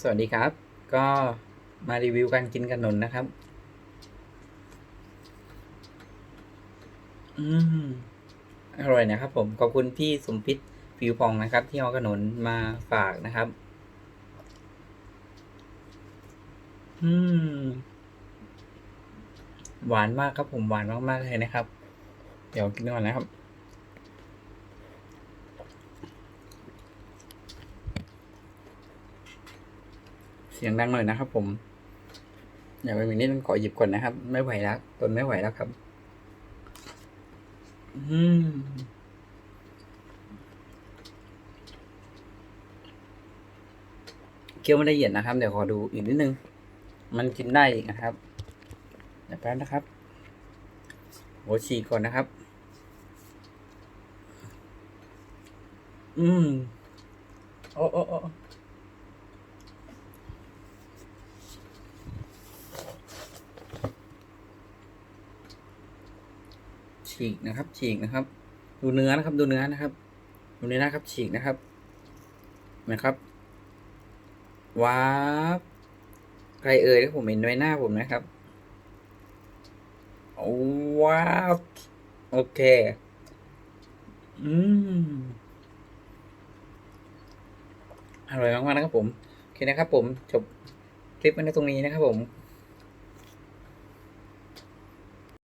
สวัสดีครับ ก็มารีวิวการกินขนมนะครับ อืม อร่อยนะครับผม ขอบคุณพี่สมพิษผิวพองนะครับ ที่เอาขนมมาฝากนะครับ อืม หวานมากครับผมหวานมากๆเลยนะครับ เดี๋ยวกินก่อนนะครับ เสียงดังหน่อยนะครับผมเดี๋ยวไปมินิดนึงขอหยิบก่อนนะครับ ไม่ไหวแล้วทนไม่ไหวแล้วครับอืมเคี้ยวไม่ละเอียดนะครับ เดี๋ยวขอดูอีกนิดนึง มันกินได้อีกนะครับเดี๋ยวแป๊บนะครับโหฉีกก่อนนะครับ อืมโอ้โอ้โอ้ ฉีกนะครับ ฉีกนะครับ ดูเนื้อนะครับ ดูเนื้อนะครับ ดูเนื้อนะครับ ฉีกนะครับนะครับว้าบใครเอ่ยที่ผมเห็นไว้หน้าผมนะครับว้าวโอเค อืม อร่อยมากๆนะครับผม โอเคนะครับผม จบคลิปไว้ในตรงนี้นะครับผม